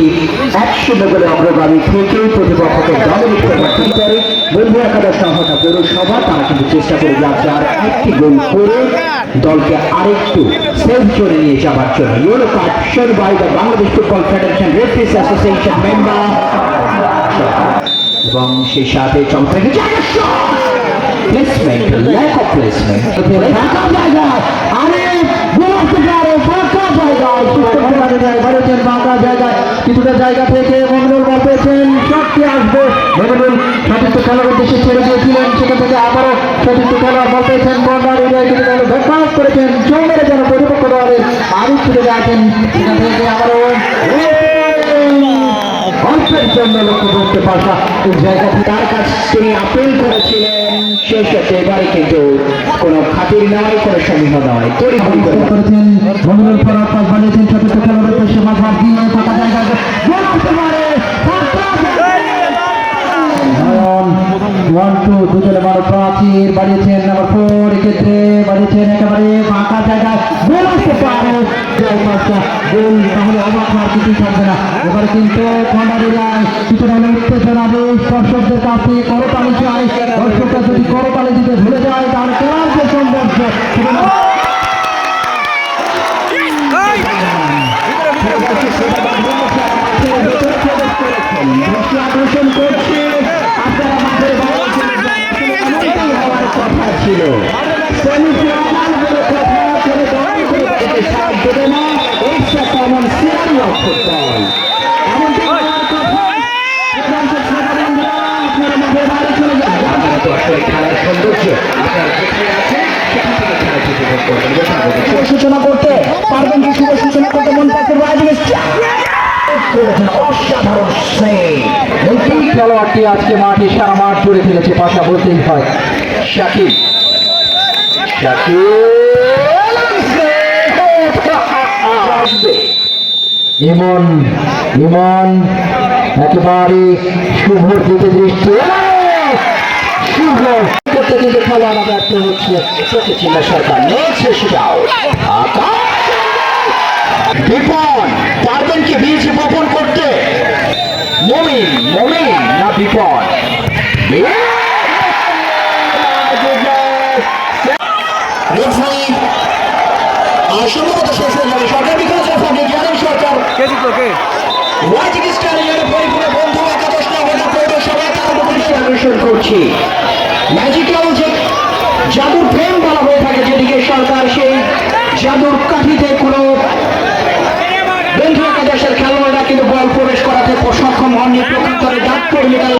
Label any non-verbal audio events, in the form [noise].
দলটি এক শূন্য করে অগ্রগামী থেকে প্রতিপক্ষকে ডমিনেট করবার ঠিক করে। বন্ধু একাদশ সংহতা পৌরসভা তারা কিন্তু চেষ্টা করে যাচ্ছে আর একটি গোল করে দলকে আরেকটু সেভ করে নিয়ে যাবার জন্য। Euro card shown by the Bangladesh football federation referees association member. এবং সেই সাথে চমৎকার প্লেসমেন্ট ল্যাক অফ প্লেসমেন্ট ফাঁকা জায়গা আরে বলতে পারে ফাঁকা জায়গায় ফাঁকা জায়গায় বাড়িয়েছেন ফাঁকা জায়গায় কিছুটা জায়গা থেকে মঙ্গল বল পেয়েছেন। শটটি আসবে। মঙ্গল সতীর্থ খেলার উদ্দেশ্যে ছেড়ে দিয়েছিলেন। সেখান থেকে আবারও সতীর্থ খেলার বল পেয়েছেন বন্ডার থেকে দল করেছেন চৌমেরে যেন প্রতিপক্ষ দলের আরও ছুটে যাচ্ছেন। সেখান থেকে আবারও জায়গাটি তার কাছে তিনি আপিল করেছিলেন। শেষ হতে এবারে কিন্তু কোনো খাতির নয় কোনো সমীহ নয় তৈরি করেছেন মমিনুল ওয়ান টু দুজনে মারো প্রাচীর বাড়িয়েছেন নাম্বার ফোর এক্ষেত্রে বাড়িয়েছেন একেবারে ফাঁকা জায়গায়। গোল আসতে পারে। গোল তাহলে অবাক হওয়ার কিছুই থাকবে না। এবারে কিন্তু খন্ডারি রায় কিছুটা হলে উত্তেজনা বেশ দর্শকদের কাছে করতালি চাই দর্শকরা যদি করতালি দিতে ভুলে যায় তাহলে খেলার যে সৌন্দর্য আকর্ষণ করছে ছিল। সূচনা করতে পারবেন কি শুভ সূচনা করতে? মন পাচ্ছে অসাধারণ খেলোয়াড়টি আজকে মাঠে সারা মাঠ জুড়ে ফেলেছে পাশা বলতেই হয়। শাকিব [laughs] ইমন ইমন, একেবারে শুভর দিকে দৃষ্টি। শুভ করতে কিন্তু খেলোয়াড় ব্যর্থ হচ্ছে। চোখে ছিল সরকার নিয়েছে সেটাও। বিপন পারবেন কি বীজ বপন করতে। মমিন মমিন না বিপন। রেফারি আর সম্ভবত শেষ হয়ে যাবে। সরকার বিকাশ রেফারি জানেন সরকার। কে জিতলো কে? ওয়াইটিং স্টাডিয়ামের পরিপূর্ণ বন্ধু একাদশ নগর পৌরসভা তার দৃষ্টি আকর্ষণ করছি। ম্যাজিক্যাল যে জাদুর ফ্রেম বলা হয়ে থাকে যেদিকে সরকার সেই জাদুর কাঠিতে